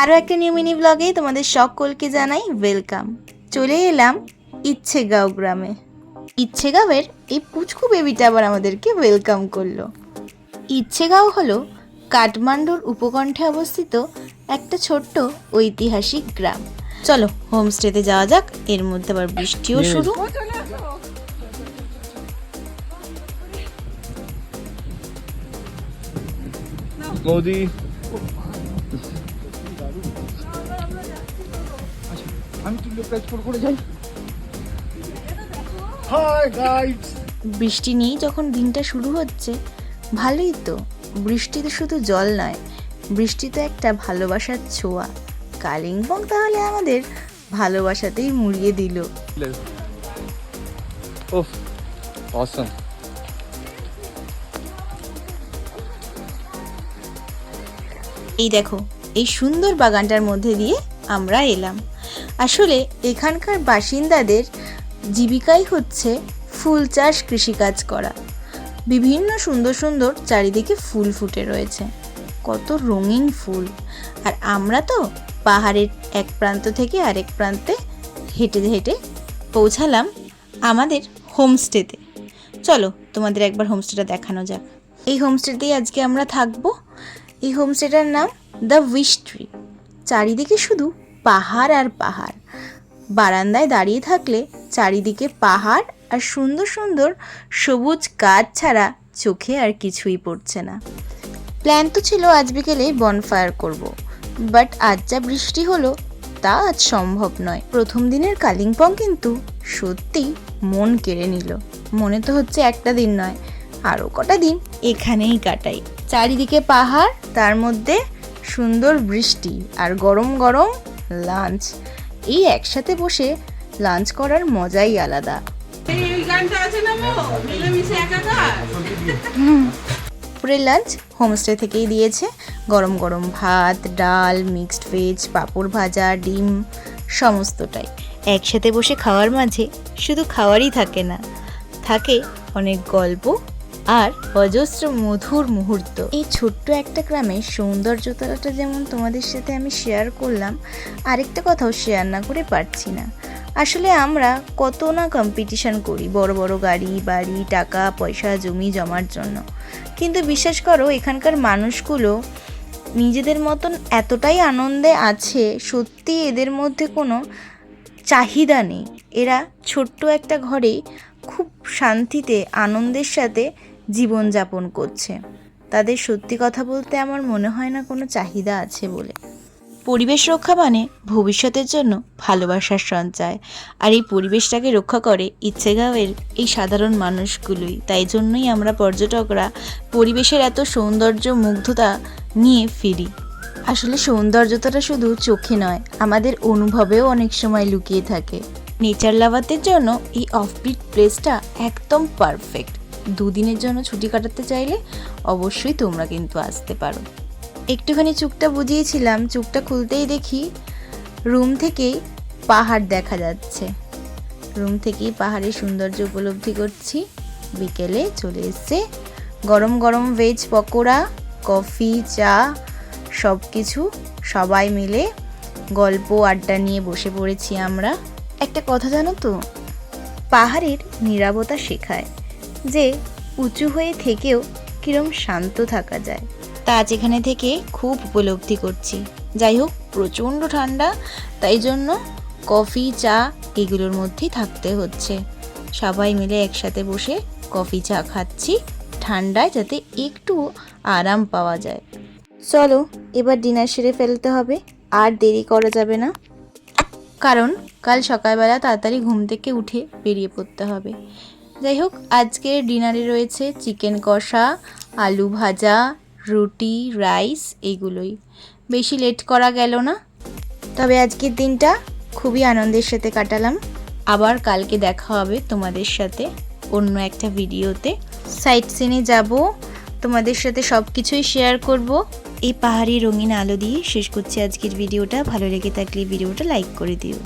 আরও একটা new mini ব্লগে তোমাদের সকলকে জানাই ওয়েলকাম চলে এলাম ইচ্ছেগাঁও গ্রামে। ইচ্ছেগাঁওয়ের এই পুচকু বেবিটা আবার আমাদেরকে ওয়েলকাম করল। ইচ্ছেগাঁও হলো কাঠমান্ডুর উপকণ্ঠে অবস্থিত একটা ছোট্ট ঐতিহাসিক গ্রাম। চলো হোমস্টেতে যাওয়া যাক এর মধ্যে আবার বৃষ্টিও শুরু। বৌদি। আমি তুই লোক করে যাই হাই গাইস বৃষ্টি নিয়েই যখন দিনটা শুরু হচ্ছে ভালোই তো। বৃষ্টিতে শুধু জল নয় বৃষ্টি তো একটা ভালোবাসার ছোঁয়া। কালিম্পং তাহলে আমাদের ভালোবাসাতেই মুড়িয়ে দিল। ওফ অসম এই দেখো এই সুন্দর বাগানটার মধ্যে দিয়ে আমরা এলাম। আসলে এখানকার বাসিন্দাদের জীবিকাই হচ্ছে ফুল চাষ কৃষিকাজ করা। বিভিন্ন সুন্দর সুন্দর চারিদিকে ফুল ফুটে রয়েছে। কত রঙিন ফুল। আর আমরা তো পাহাড়ের এক প্রান্ত থেকে আরেক প্রান্তে হেঁটে হেঁটে পৌঁছালাম আমাদের হোমস্টেতে। চলো, তোমাদের একবার হোমস্টেটা দেখানো যাক। এই হোমস্টেতেই আজকে আমরা থাকব। এই হোমস্টেটার নাম দ্য উইশ ট্রি। চারিদিকে শুধু পাহাড় আর পাহাড়। বারান্দায় দাঁড়িয়ে থাকলে চারিদিকে পাহাড় আর সুন্দর সুন্দর সবুজ গাছ ছাড়া চোখে আর কিছুই পড়ছে না। প্ল্যান তো ছিল আজ বিকেলে বনফায়ার করব। বাট আজ যা বৃষ্টি হলো, তা আজ সম্ভব নয়। প্রথম দিনের কালিম্পং কিন্তু সত্যি মন কেড়ে নিল। মনে তো হচ্ছে একটা দিন নয় আরও কটা দিন এখানেই কাটাই। চারিদিকে পাহাড়, তার মধ্যে সুন্দর বৃষ্টি আর গরম গরম লাঞ্চ। এই একসাথে বসে লাঞ্চ করার মজাই আলাদা। দুপুরের লাঞ্চ হোমস্টে থেকেই দিয়েছে। গরম গরম ভাত ডাল মিক্সড ভেজ পাঁপড় ভাজা ডিম সমস্তটাই। একসাথে বসে খাওয়ার মাঝে শুধু খাওয়ারই থাকে না থাকে অনেক গল্প আর অজস্র মধুর মুহূর্ত। এই ছোট্ট একটা গ্রামের সৌন্দর্যতাটা যেমন তোমাদের সাথে আমি শেয়ার করলাম, আরেকটা কথাও শেয়ার না করে পারছি না। আসলে আমরা কত না কম্পিটিশন করি বড় বড় গাড়ি, বাড়ি, টাকা, পয়সা, জমি জমার জন্য। কিন্তু বিশ্বাস করো, এখানকার মানুষগুলো নিজেদের মতন এতটাই আনন্দে আছে, সত্যি এদের মধ্যে কোনো চাহিদা নেই। এরা ছোট্ট একটা ঘরে খুব শান্তিতে, আনন্দের সাথে জীবনযাপন করছে। তাদের সত্যি কথা বলতে আমার মনে হয় না কোনো চাহিদা আছে বলে। পরিবেশ রক্ষা মানে ভবিষ্যতের জন্য ভালোবাসার সঞ্চয় আর এই পরিবেশটাকে রক্ষা করে ইচ্ছেগাঁওয়ের এই সাধারণ মানুষগুলোই। তাই জন্যই আমরা পর্যটকরা পরিবেশের এত সৌন্দর্য মুগ্ধতা নিয়ে ফিরি। আসলে সৌন্দর্যতাটা শুধু চোখে নয়, আমাদের অনুভবেও অনেক সময় লুকিয়ে থাকে। নেচার লাভারদের জন্য এই অফবিট প্লেসটা একদম পারফেক্ট দুদিনের জন্য ছুটি কাটাতে চাইলে অবশ্যই তোমরা কিন্তু আসতে পারো। একটুখানি চুকটা বুঝিয়েছিলাম, চুকটা খুলতেই দেখি রুম থেকেই পাহাড় দেখা যাচ্ছে। রুম থেকেই পাহাড়ের সৌন্দর্য উপলব্ধি করছি। বিকেলে চলে এসছে গরম গরম ভেজ পকোড়া, কফি, চা সব কিছু সবাই মিলে গল্প, আড্ডা নিয়ে বসে পড়েছি আমরা। একটা কথা জানো তো? পাহাড়ের নীরবতা শেখায়। যে উঁচু হয়ে থেকেও কিরম শান্ত থাকা যায়। তা আজ এখানে থেকে খুব উপলব্ধি করছি। যাই হোক প্রচণ্ড ঠান্ডা তাই জন্য কফি চা এগুলোর মধ্যেই থাকতে হচ্ছে। সবাই মিলে একসাথে বসে কফি চা খাচ্ছি ঠান্ডায় যাতে একটু আরাম পাওয়া যায়। চলো এবার ডিনার সেরে ফেলতে হবে আর দেরি করা যাবে না। কারণ কাল সকালবেলা তাড়াতাড়ি ঘুম থেকে উঠে বেরিয়ে পড়তে হবে। যাই হোক আজকের ডিনারে রয়েছে চিকেন কষা, আলু ভাজা, রুটি, রাইস এগুলোই। বেশি লেট করা গেল না। তবে আজকের দিনটা খুবই আনন্দের সাথে কাটালাম। আবার কালকে দেখা হবে তোমাদের সাথে অন্য একটা ভিডিওতে। সাইট সিনে যাব, তোমাদের সাথে সব কিছুই শেয়ার করব। এই পাহাড়ি রঙিন আলো দিয়ে শেষ করছি আজকের ভিডিওটা। ভালো লেগে থাকলে ভিডিওটা লাইক করে দিও।